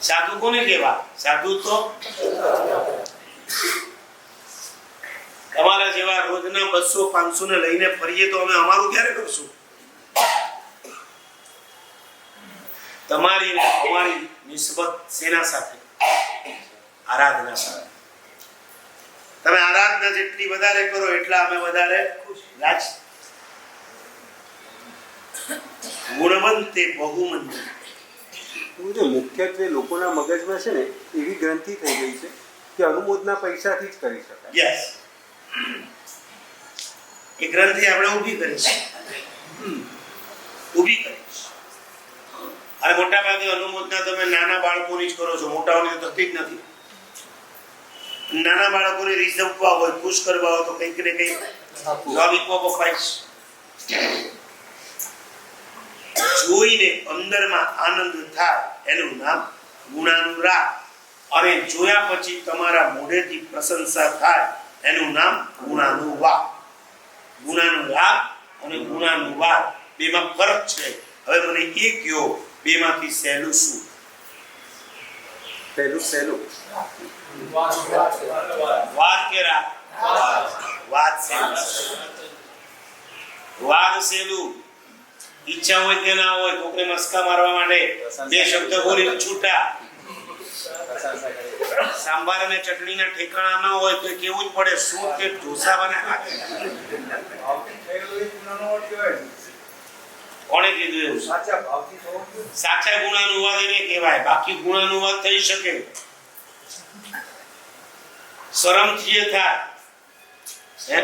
સાધુ કોને કહેવા? સાધુ તો તમારા જેવા રોજના બસો પાંચસો ને લઈને ફરીએ તો અમે અમારું ક્યારે કરશું? તમારી અમારી નિસ્બત સેના સાથે, આરાધના સાથે. તમે આરાધના જેટલી વધારે કરો એટલા અમે વધારે રાજ. ગુણવંતે બહુમંત. એવું છે મુખ્યત્વે લોકોના મગજમાં છે ને એવી ગ્રંથિ થઈ ગઈ છે કે અનુમોદના પૈસાથી જ કરી શકાય. યસ એ ગ્રંથિ આપણે ઊભી કરીશું ઊભી કરીશું અને મોટા ભાગે અનુમોદના તમે નાના બાળકોની જ કરો છો. મોટાઓની તો થતી જ નથી. નાના બાળકોને રીઝવવા હોય ખુશ કરવા હોય તો કંઈક ને કંઈક સ્વાભાવિકમાં વપરાય જોઈને અંદરમાં આનંદ થાય એનું નામ ગુણાનુરાગ. અને જોયા પછી તમારા મોઢેથી પ્રશંસા થાય એનું નામ ગુણાનુવાદ ગુણાનુરાગ અને ગુણાનુવાદ બેમાં ફરક છે. હવે મને એ કયો બેમાંથી સહેલું શું? પહેલું સહેલું. વાદ કે રાગ? વાદ સહેલું. વાદ સહેલું. ઈચ્છા હોય કે ના હોય કોકને મસ્કા મારવા માટે બે શબ્દ બોલી છૂટા. સાંભાર અને ચટણીના ઠેકાણા ના હોય તો કેવું જ પડે શું કે ઢોસા બને કોણે કીધું એવું સાચા ગુણાનુવાદ એને કહેવાય બાકી ગુણાનુવાદ થઈ શકે. શરમથી એ થાય. હે?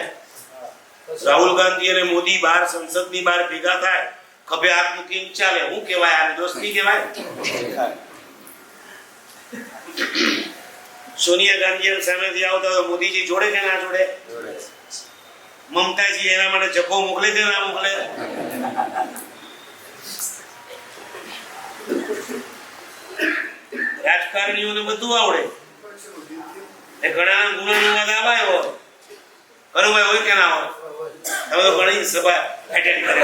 રાહુલ ગાંધી અને મોદી બહાર સંસદની બહાર ભેગા થાય. ખભે હાથ મૂકીને ચાલે? હું કહેવાય, આને દોસ્તી કહેવાય? સોનિયા ગાંધી સામેથી આવતા તો મોદીજી જોડે કે ના જોડે? મમતાજી એના માટે જપો મોકલે કે ના મોકલે? રાજકારણીઓને બધું આવડે. એ ઘણા ગુણાનુવાદ આવ્યો હોય. કરુભાઈ હોય કે ના હોય? તમે તો ઘણી સભા એટેન્ડ કરે.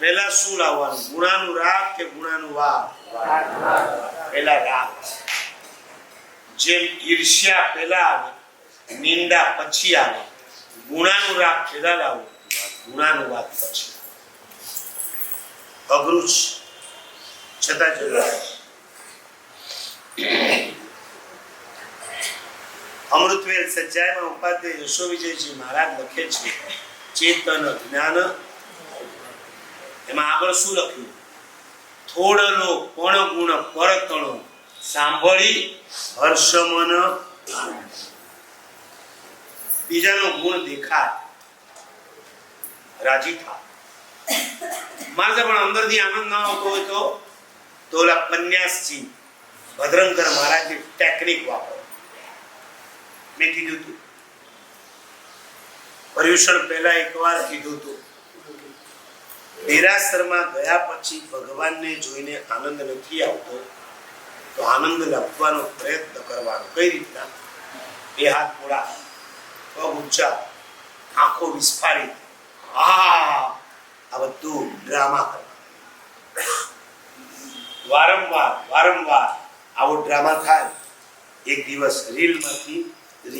પહેલા શું લાવવાનું? ગુણાનું રાગ કે ગુણાનું વાગ પહેલા રાગ. જેમ ઈર્ષ્યા પહેલા આવે, નિંદા પછી આવે. ગુણાનું રાગ પહેલા લાવો, ગુણાનું વાત પછી. અઘરું છતાં જરૂર અમૃતવેલ સજ્જાયમાં ઉપાધ્યાય યશો વિજયજી મહારાજ લખે છે, ચેતન જ્ઞાન એમાં આગળ શું લખ્યું? થોડનો પણ ગુણ પરતણો સાંભળી હર્ષમન બીજાનો ગુણ દેખાય. રાજી થા મારે પણ અંદરથી આનંદ ના આવતો હોય તો તો ઓલા પન્યાસજી ભદ્રંકર મહારાજની ટેકનિક વાપરો. મેં કીધું હતું પર્યુષણ પહેલા એકવાર કીધું હતું. દેરાસરમાં ગયા પછી ભગવાનને જોઈને આનંદ નથી આવતો, તો આનંદ લાવવાનો પ્રયત્ન કરવાનો. કઈ રીતના? બે હાથ મોડા, પગ ઊંચા, આંખો વિસ્ફારી આ બધું ડ્રામા વારંવાર વારંવાર આવો ડ્રામા થાય. એક દિવસ રીલમાંથી இது